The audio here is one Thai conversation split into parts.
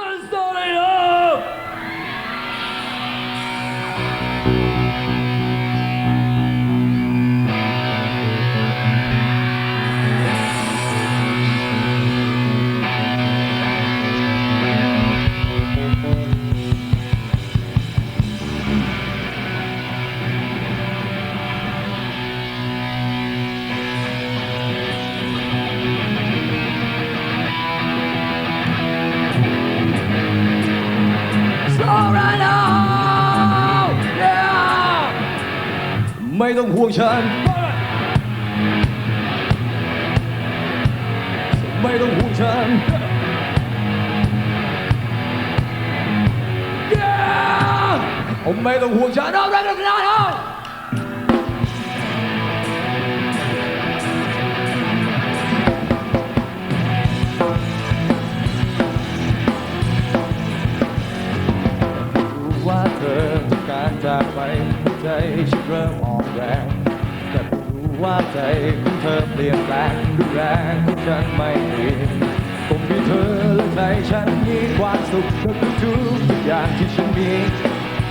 Because the ไม่ต้องห่วงฉัน ไม่ต้องห่วงฉัน Yeah! ผมไม่ต้องห่วงฉันเอาได้แล้วนะเอาว่าเธอต้องการจากไปใจฉันเริ่มอ่อน ว่าใจของเธอเปลี่ยนแปลงดูแรงของฉันไม่เปลี่ยนผมมีเธอและใจฉันมีความสุขกับทุกทุกอย่างที่ฉันมี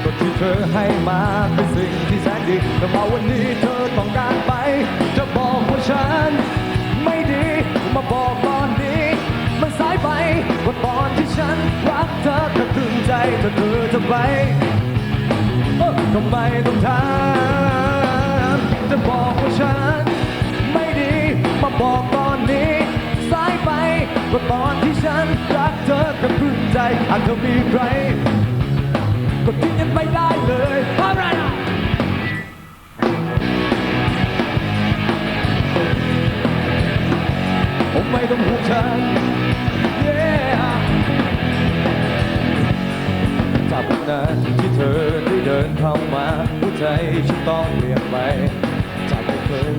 ก็ที่เธอให้มาเป็นสิ่งที่แสนดีแต่มาวันนี้เธอต้องการไป จะบอกว่าฉัน ไม่ดีมาบอกตอนนี้ มันสายไปว่าตอนที่ฉันรักเธอก็ตึงใจถ้าเธอจะไปเออทำไมต้องถามจะ บอกว่าฉัน ไม่ดีมาบอกตอนนี้สายไปว่าตอนที่ฉันรักเธอก็พึงใจอาจเธอมีใคร ก็ทิ้งกันไม่ได้เลยอะไร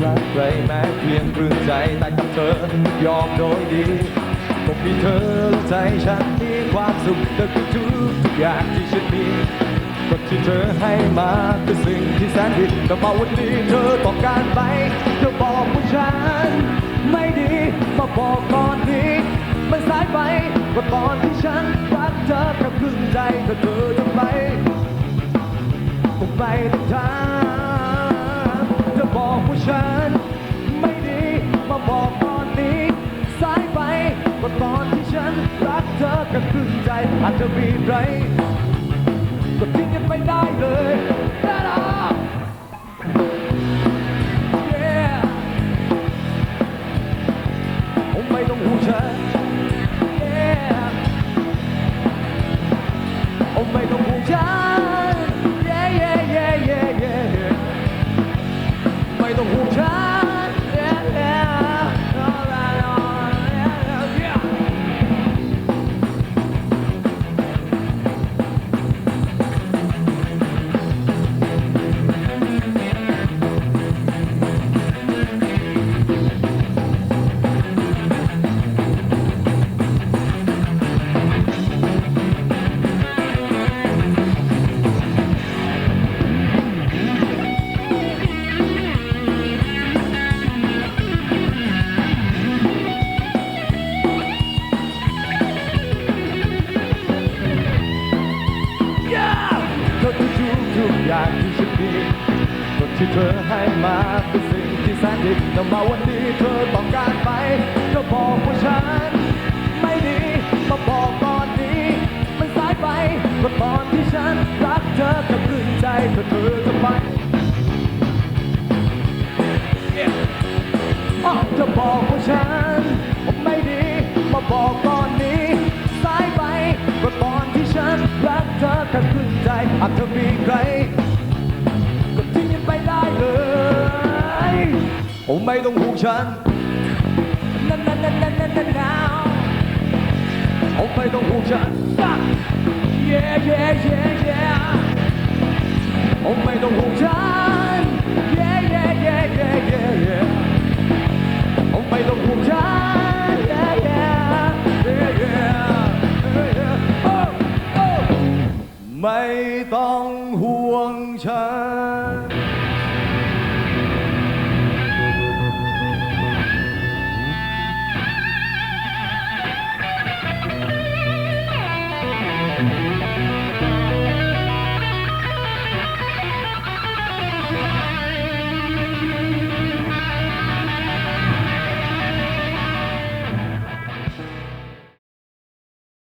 รักใครแม้เพียงครึ่งใจแต่กับเธอยอมโดยดีก็มีเธอใจฉันมีความสุขแต่ทุกทุกอย่างที่ฉันมีก็ที่เธอให้มาคือสิ่งที่แสนดีแต่มาวันนี้เธอต้องการไปเธอบอกว่าฉัน ไม่ดีมาบอกตอนนี้มันสายไปว่าตอนที่ฉันรักเธอแค่ครึ่งใจถ้าเธอจะไปก็ไม่ต้อง ฉัน ไม่ดีมาบอกตอนนี้สายไปว่าตอนที่ฉันรักเธอแค่ครึ่งใจอาจจะมีใคร ไม่ต้อ ทุกอย่างที่ฉันมีก็ที่เธอให้มาเป็นสิ่งที่แสนดีแต่มาวันนี้เธอต้องการไป ก็บอกว่าฉัน ไม่ดีมาบอกตอนนี้ มันสายไปก็ตอนที่ฉันรักเธอก็ครึ่งใจก็เธอจะไปอ้าวจะบอกว่าฉันไม่ดีมาบอกตอนนี้ สายไปก็ตอนที่ฉันรักเธอแค่ครึ่ง ไร ก็ทิ้งกันไปได้เลยผมไม่ต้องห่วงฉันนั่นนั่นนั่นนั่นนั่นนั่นนาวผมไม่ต้องห่วงฉัน yeah yeah yeah yeah ผมไม่ต้องห่วงฉัน ไม่ต้องห่วงฉัน